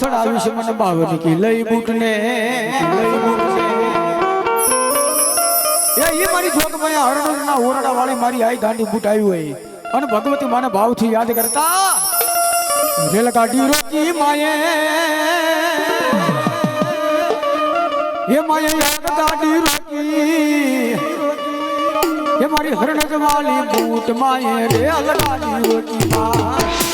માં આવીશ આવી મને બાવન કી લઈ બૂટ ને લઈ એ મારી જોગ મેં હરણ ના ઓરડા વાળી મારી આઈ ગાંડી બુટ આવી હોય. અને ભગવતી માને ભાવથી યાદ કરતા. રેલગાડી રોકી માયે એ માયે યાદ ગાડી રોકી. એ મારી હરણ વાળી બૂટ માયે રેલગાડી રોકી માં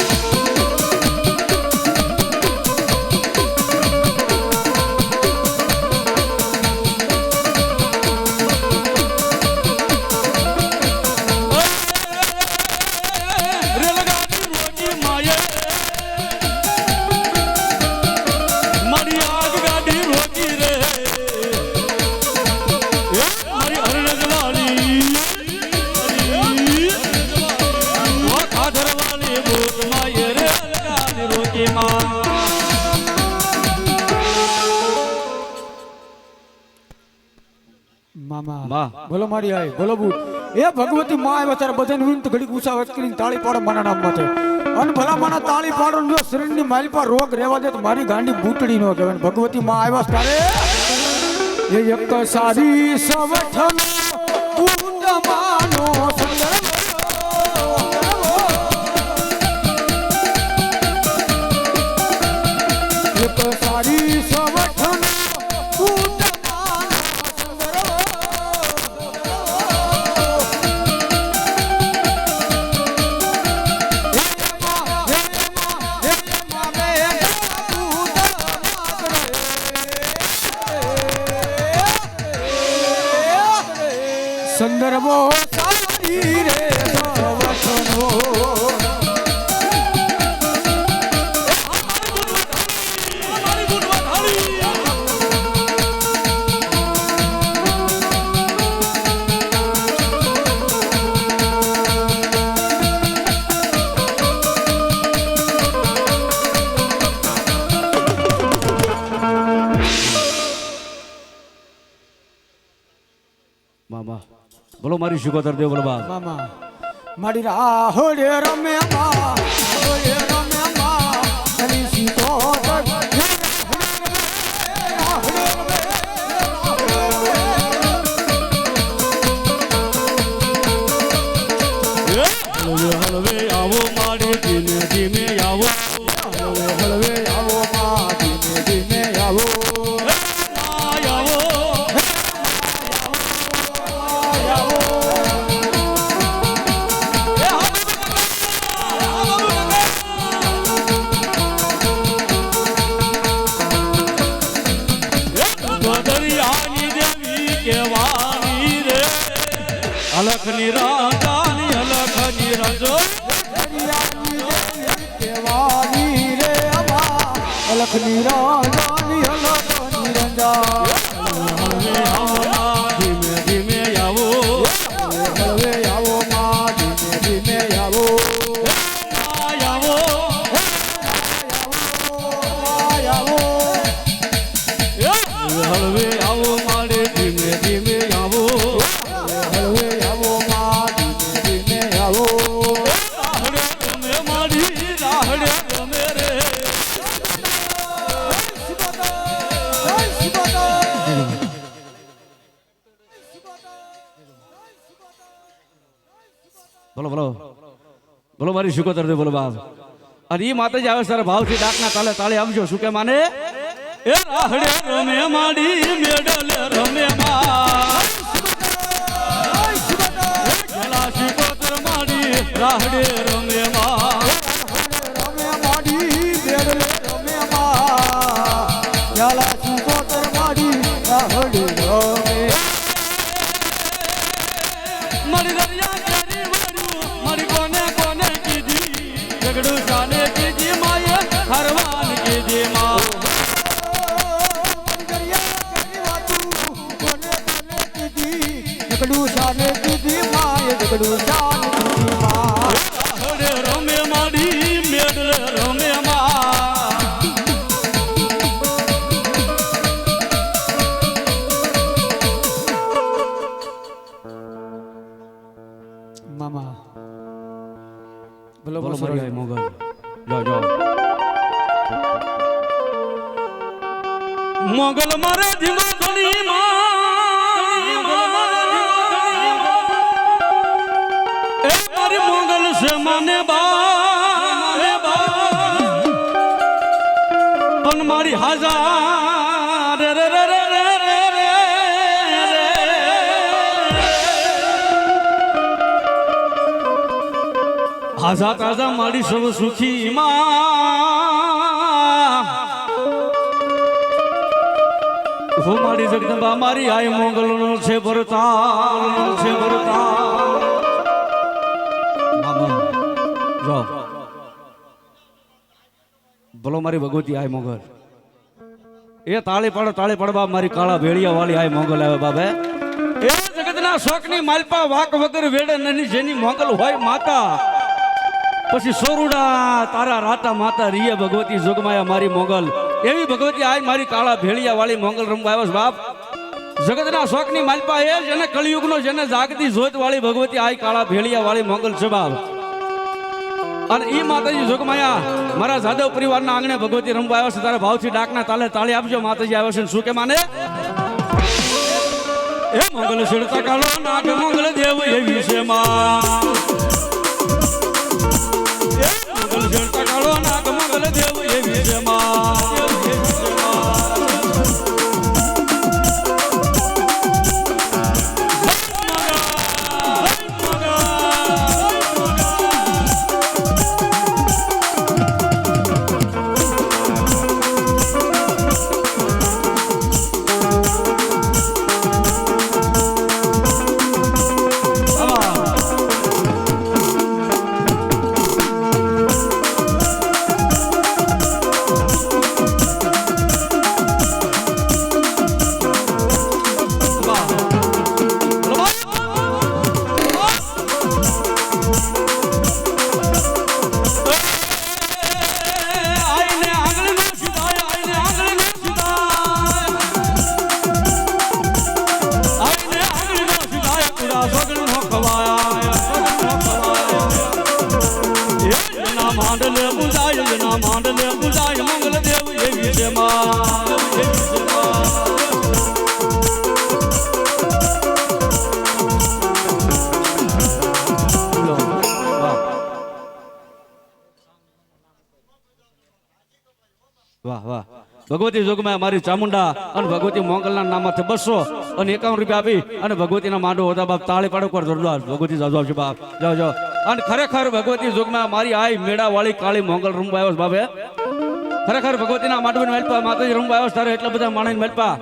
બોલો મારી આય બોલો બુટ એ ભગવતી માં આવ્યા ત્યારે બધાને વિનંત ઘડીક ઉષા કરીને તાળી પાડો મારા નામ માટે. અને ભલા મારા તાળી પાડો જો શરીરની માઇલ પર રોગ રહેવા દે તો મારી ગાંડી બૂટડી નો કહેવાય. ભગવતી માં આવ્યા ત્યારે એ એક સારી સવઠનો મામા. બોલો મારી શુકોતર દેવ બોલો મામા. મારી રાહોડે રમે મા Sweet મારી દે બોલો બાપ. અને એ માતાજી આવે સર ભાવથી ડાકના તાલે તાળે આવજો શું કે માને? એ રાહડે રમે માડી બોલો બોલો બોલો મારી મોગલ જાઓ જાઓ મોગલ મારે ધીમો ધણી એ મારી મોગલ છે માને બા પણ મારી હાજાર હાજા તાજા મારી સૌ સુખી માં. હો મારી જગદંબા, મારી આય મોગલનો છે ભરતાલ છે ભરતાલ જો બોલો મારી ભગવતી આય મોગલ. એ તાળી પાડો તાળી પાડો બાપ મારી કાળા ભેળિયા વાળી આય મોગલ આવે બાબે. એ જગતના શોખની માલપા વાક વગર વેડે નની જેની મોગલ હોય માતા. પછી સોરુડા, તારા રાતા માતા રીએ ભગવતી જોગમાયા મારી મોગલ. એવી ભગવતી આય મારી કાળા ભેળિયા વાળી મોગલ રમવા આવ્યો બાપ. જગતના શોખની માલપા એ જેને કળિયુગનો જેને જાગતી જોત વાળી ભગવતી આય કાળા ભેળિયા વાળી મોગલ છે, બાપ. અને એ માતાજી જોગમાયા. મારા જાદવ પરિવારના આંગણે ભગવતી રમવા આવ્યો છે, તારા ભાવથી ડાકના તાલે તાળી આપજો, માતાજી આવ્યો છે. શું કે માને? એ મંગલ, શિરતા કાળો નાગ મંગલ, દેવ એવી છે, માં. દેવ એવી વાહ. વાહ. ભગવતી જોગમાં મારી ચામુંડા અને ભગવતી મોંગલના નામથી બસો અને એકાવન રૂપિયા આપી અને ભગવતીના માંડો હોતા બાપ તાળી પાડો કર જોરદાર. ભગવતી જાજો આવશે બાપ. જાઓ જાઓ. અને ખરેખર ભગવતી જોગમાં મારી આઈ મેળાવાળી કાળી મોંગલ રૂમ આવ્યો બાપે. ખરેખર ભગવતીના માંડવીને મેલપા, માતાજી રમવા આવ્યો તારે એટલા બધા માણસ મેલપા.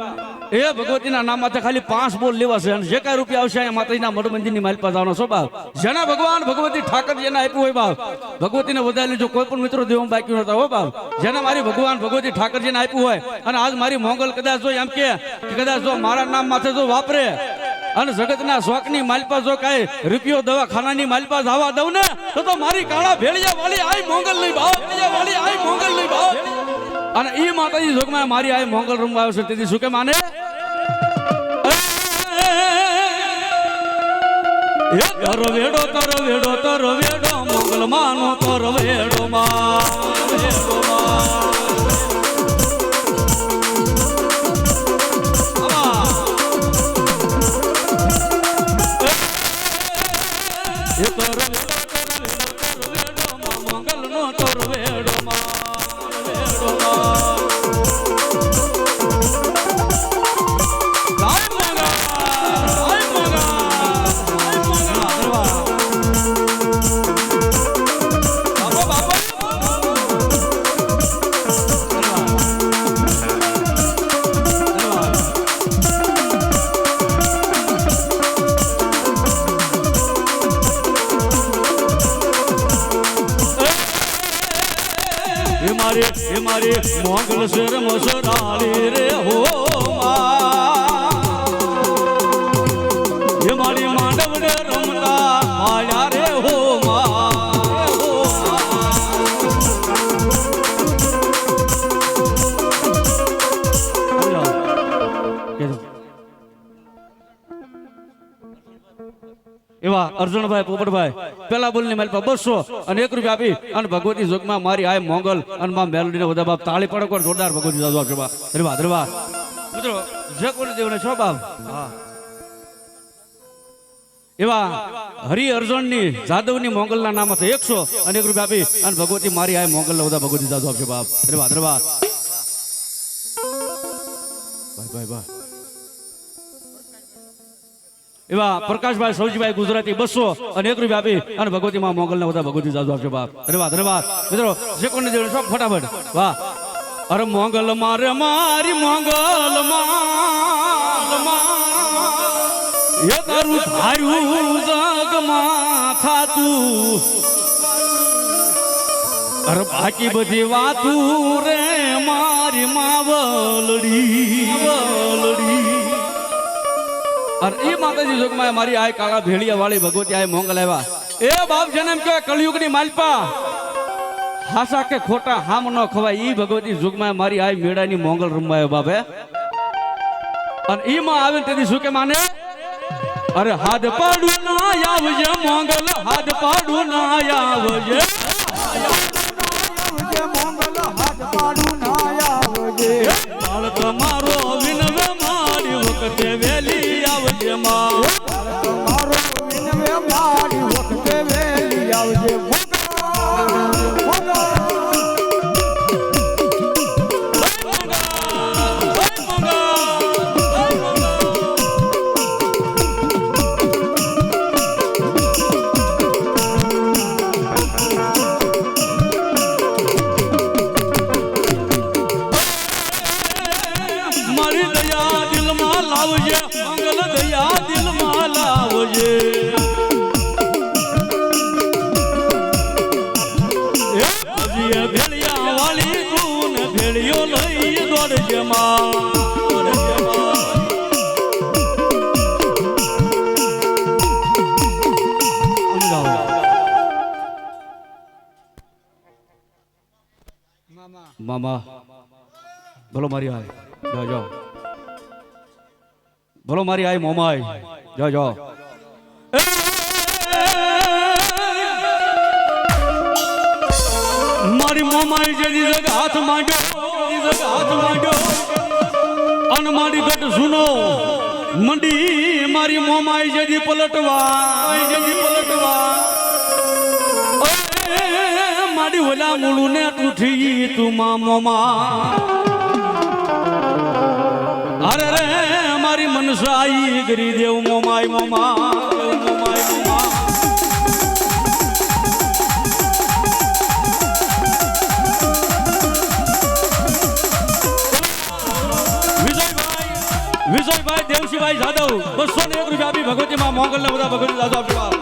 એ ભગવતીના નામ માથે ખાલી પાંચ બોલ લેવા છે જે કાંઈ રૂપિયા આવશે અહીંયા માતાજીના મઢ મંદિરની માલપા જવાનો બાપ. જેના ભગવાન ભગવતી ઠાકર જેના આપ્યું હોય, બાપ. ભગવતીને વધારે લેજો કોઈ પણ મિત્રો દેવા બાકી નતા હો, બાપ. જેના મારી ભગવાન ભગવતી ઠાકર જેને આપ્યું હોય અને આજ મારી મોંગલ કદાચ જો એમ કે કદાચ જો મારા નામ માથે જો વાપરે અને જગતના શોખની માલપા જો કાંઈ રૂપિયો દવાખાનાની માલપા જવા દઉં ને, તો મારી કાળા ભેળિયા વાળી આઈ મોંગલ નહીં ભાવ ભેળિયા વાળી આઈ મોંગલ નહીં ભાવ અને ઈ માતાજી જોગમાં મારી આ મોંગલ રૂમ આવ્યો છે તેથી કે માને હે તર વેડો તર વેડો તર વેડો મોગલ માનો તર વેડો માં. મારે મોગલ શેર મસરાળી રે હો રે હો એવા અર્જુનભાઈ પોપટભાઈ. પેલા બોલની મારી પાસે બસો અને એક રૂપિયા આપી. અને ભગવતી જોગમાં મારી આય મોંગલ અને માં મેલડીને બધા બાપ તાળી પડકો જોરદાર ભગવતી દાદુ આપજો બા ધન્યવાદ ધન્યવાદ મિત્રો, જે કોઈ દેવને છો બાપ? એવા હરિ અર્જુનની, જાદવની મોગલના નામ હતા એકસો અનેક રૂપિયા આપી. અને ભગવતી મારી આય મોગલ બધા ભગવતી દાદુ આપજો બાપ. અરે વાહ. ભાઈ ભાઈ ભાઈ. એવા પ્રકાશભાઈ સૌજીભાઈ ગુજરાતી બસો અને એક રૂપિયા આપી અને ભગવતી માં મોગલ બધા ભગવતી જાજુ આપશે બાપ. ધન્યવાદ ધન્યવાદ. મિત્રો, જે કોને દેવ સબ ફટાફટ. વાહ. અરે મોગલ મારે મારી, મોગલ માં એ તારું ધાર્યું જગમાં થાતું. અરે બાકી બધી વાતું રે મારી માવલડી માવલડી અરે એ માતાજી જોગમાં મારી આ કાળા ભેળિયા વાળી ભગવતી આ મોંગલ આવ્યા એ બાપ જન્મ કે કળિયુગની માલપા. હાસા કે ખોટા હામ ન ખવાય, ઈ ભગવતી જોગમાં મારી આ મેળાની મોંગલ રમવાયો બાપે અને ઈ માં આવે તેથી શું કે માને? અરે હાથ પાડું ના આવજે મોંગલ હાથ પાડું ના આવજે. મોંગલ હાથ પાડું ના આવજે તમારો વિનવે મારી વખતે વેલી આવજે મામા, ભલો મારી આય. જાઓ જાઓ. બોલો મારી આય મોમાય. જાઓ જાઓ. મારી મોમાય જેની જગ હાથ માંડ્યો હાથ માંડ્યો. અને મારી ગટ સુનો મંડી મારી મોમાઈ જદી પલટવા જદી પલટવા મારી ઓલા મૂળું ને તૂઠી તું મામોમાં અરે, રે, મારી મનસાઈ ગરી દેવ મોમાઈ. મોમા વિજયભાઈ, દેવશીભાઈ જાદવ, બસો ને એક રૂપિયા આપી ભગવતી માં મોગલ ને બધા ભગવતી દાદુ આપી.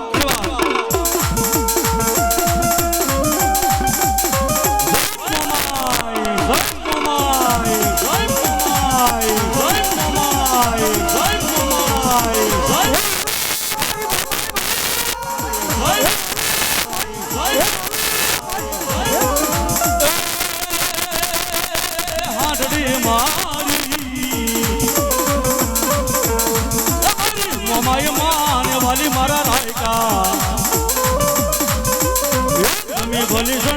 મારા નાયકા ભોલી ભલી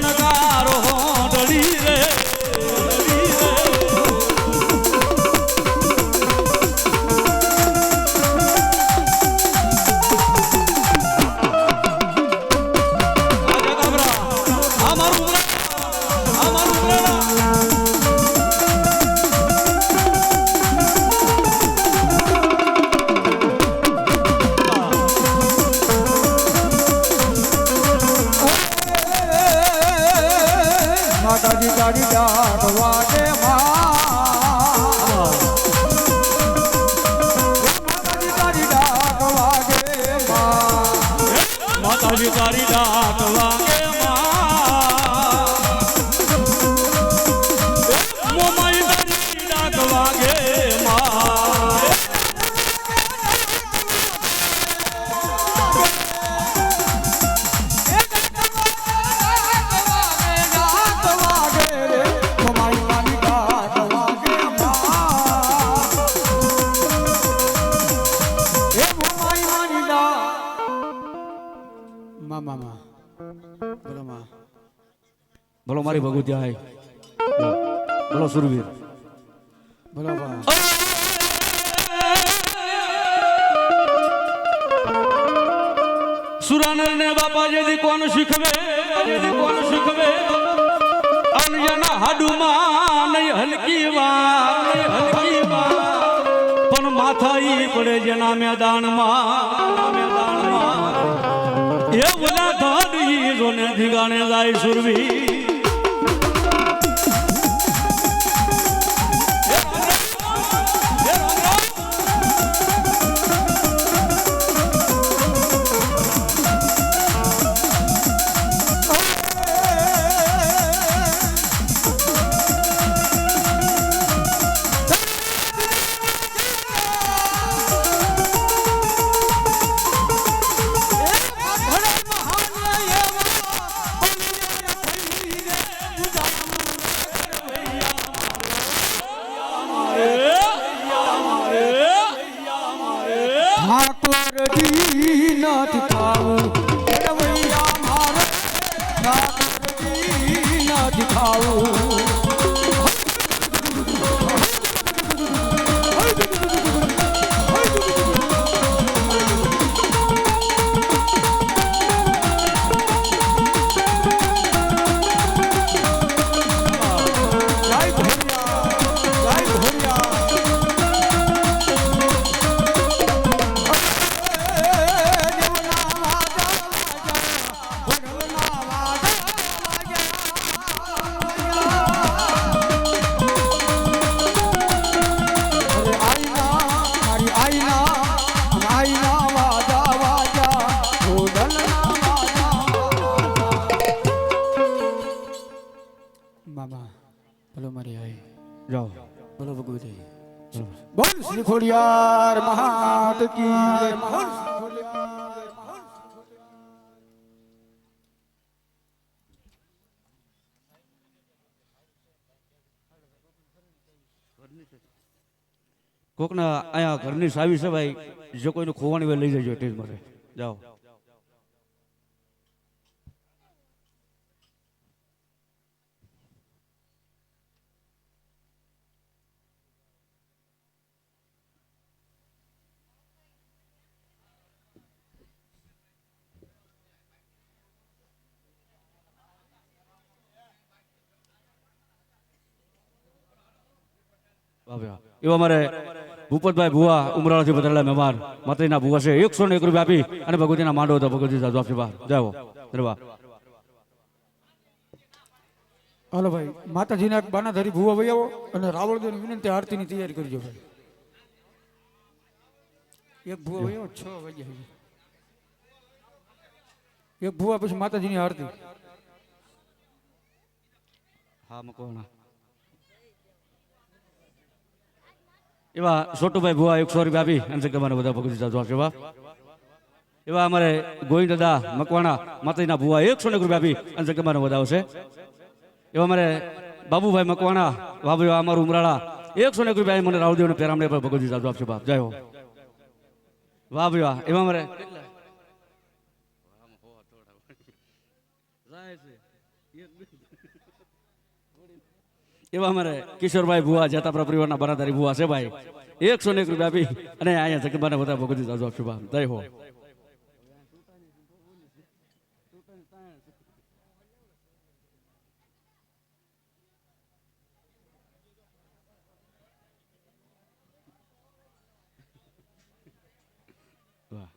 મારી ભગવતી આય. બોલો સુરવીર. બરાબર સુરાનર ને બાપા જેથી કોણ શીખવે? જેથી કોણ શીખવે? અન્યના હાડુમાં નહીં હલકી વાત, નહીં હલકી વાત. પણ માથા ઈ પડે જેના મેદાનમાં મેદાનમાં. એ બધા ધન ઈ જોને ધીગાણે જાય સુરવી Oh. કોકના અહીંયા ઘરની સાવી છે ભાઈ જો કોઈને ખોવાની વે લઈ જજો ટેજ મારે જાઓ. એવા મારે ભૂપતભાઈ ભુવા ઉમરાળાથી બદલેલા મહેમાન માત્રીના ભુવા છે. એકસો ને એક રૂપિયા આપી અને ભગવતીના માંડો હતો ભગવતી સાધુ આપશે બહાર. જાઓ ધન્યવાદ. હાલો ભાઈ માતાજીના બાના બાનાધારી ભુવા ભાઈ આવો અને રાવળદેવની વિનંતી આરતીની તૈયારી કરજો ભાઈ. એક ભુવા ભાઈ આવો છ વાગ્યા એક ભુવા પછી માતાજીની આરતી. હા મકવાણા એવા છોટુભાઈ ભુવા એકસો રૂપિયા આપી. અને જગ્યામાં બધા ભગતી સાહેબ આપશે એવા અમારે ગોવિંદ દાદા મકવાણા માતાજીના ભુવા એકસો ને રૂપિયા આપી. અને જગ્યામાં વધાવશે એવા અમારે બાબુભાઈ મકવાણા બાબુ અમારું ઉમરાળા, એકસો ને રૂપિયા મને રાવદેવ ને પેરામણે પર ભગવતી સાહેબ આપશે બાપ જય હો. વાહ ભાઈ વાહ. એવા અમારે એવા અમારે કિશોરભાઈ ભુવા જતા પરિવારના બરાદારી ભુવા છે ભાઈ. એકસો ને એક રૂપિયા આપી અને અહીંયા જગબાને બધા આપશે બાપ જય હો વાહ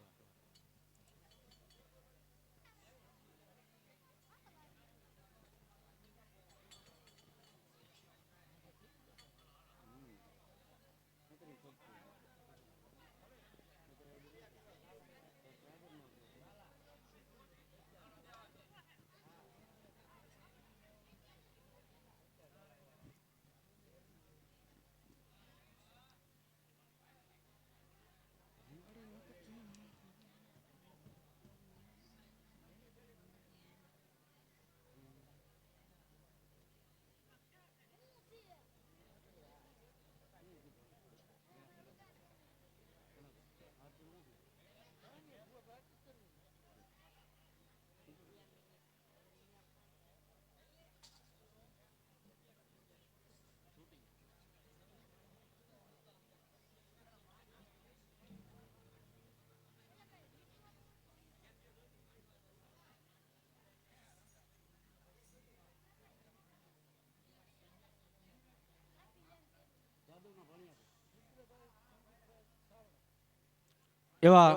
એવા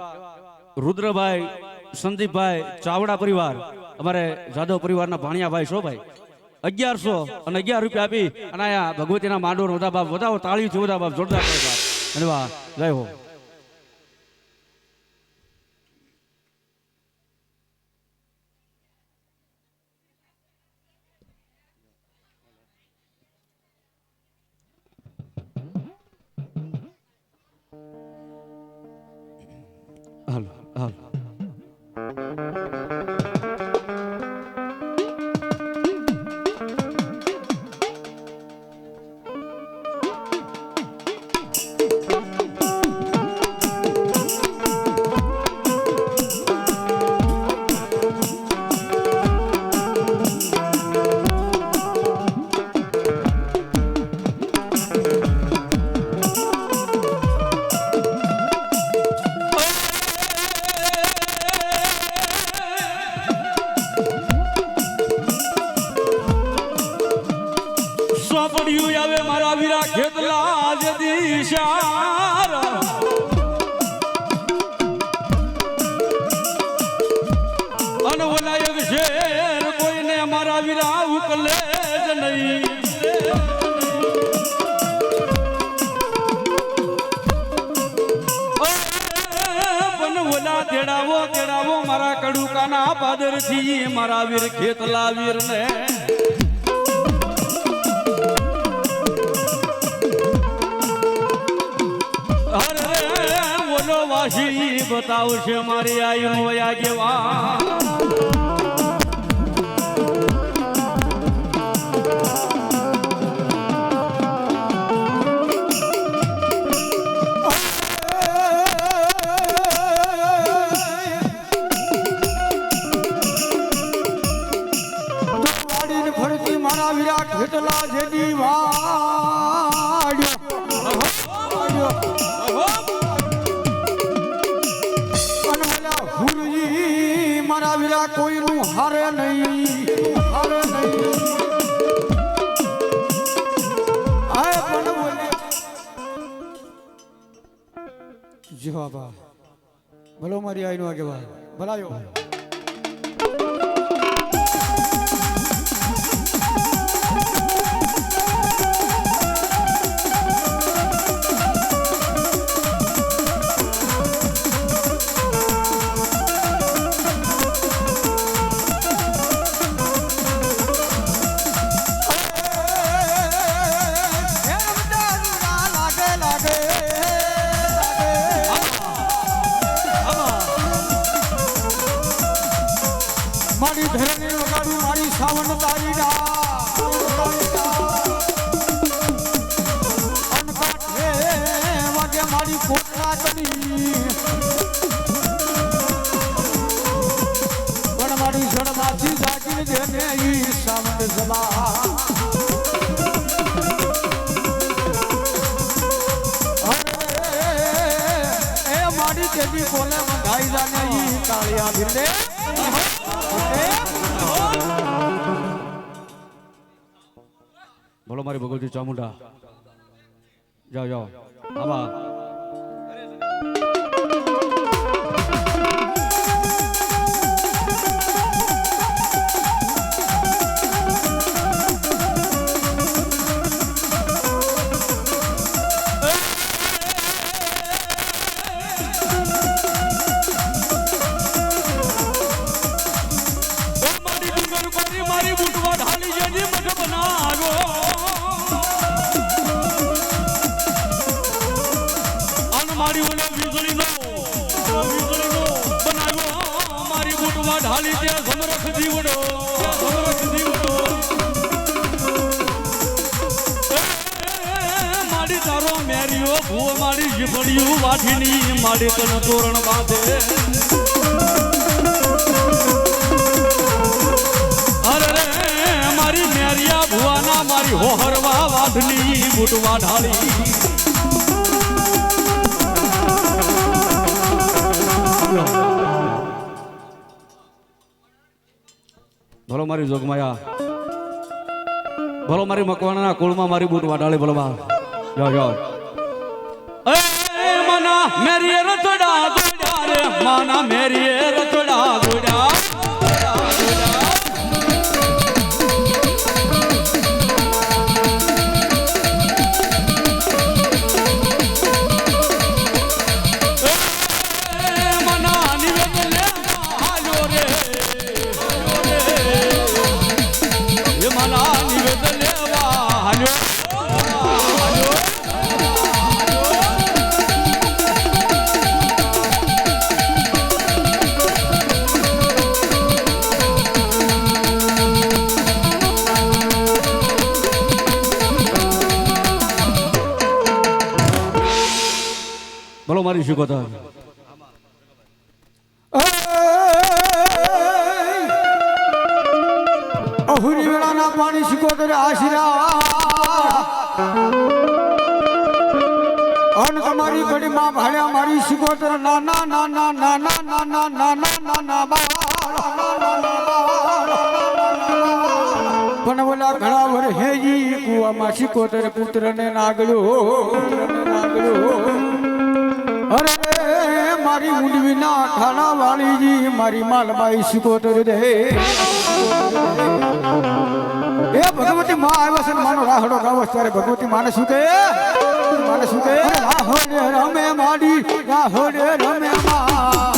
રુદ્રભાઈ, સંદીપભાઈ, ચાવડા પરિવાર, અમારે જાદવ પરિવારના ભાણિયાભાઈ છો ભાઈ. અગિયારસો અને અગિયાર રૂપિયા આપી અને અહીંયા ભગવતીના માંડો બધા બાપ વધાવો તાળી બધા બાપ, જોરદાર અને વાહ, જય હો. ખેતલા જ દિશાર અને ઓલા એક કોઈને મારા વીરા ઉકલે જ નહીં. તેડાવો તેડાવો મારા કડુકાના પાદરથી મારા વીર ખેતલા વીર ને વાસી બતાવશે મારી આયુ વયા જવાબા ભલો મારી આઈનો આગેવાન. ભલાયો. મારી કોટલા કરી પણ મારી જળમાંથી જાગીને જેને ઈ સાવન સભા મારી તેજી બોલે મંગાઈ જાને ઈ કાળિયા ભીલે બોલો મારી ભગવતી ચામુંડા જાઓ જાઓ મારી તારો મેરીઓ ભૂ મારી જીભડિયું મારી તન તોરણ બાંધે. અરે મારી મેરિયા ભુવાના મારી હોહરવા વાઢની બુટવા ઢાળી. ભલો મારી જોગમાયા ભલો મારી મકવાણાના કુળમાં મારી બુટવા ભલો બા જો જો. એ મના મેરી રતડા દોડા રે, મના મેરીએ રતડા બોલો મારી શું কথা અહુરી વેળાના પાણી સિકોતર આશીરા અન તમારી ઘડીમાં ભાડ્યા મારી સિકોતર નાના નાના નાના નાના નાના નાના પણ બોલા ઘણા વર હેજી કુવામાં સિકોતર પુત્રને નાગડ્યો પુત્રને નાગડ્યો અરે, મારી મુંડવીના ખાના વાળીજી મારી માલબાઈ સિકોતર દે. એ ભગવતી માં આવ્યો છે માનો રાહડો ગાવો ત્યારે ભગવતી માને શું કહે માને શું કહે રાહોડે રમે માડી, રાહોડે રમે માં.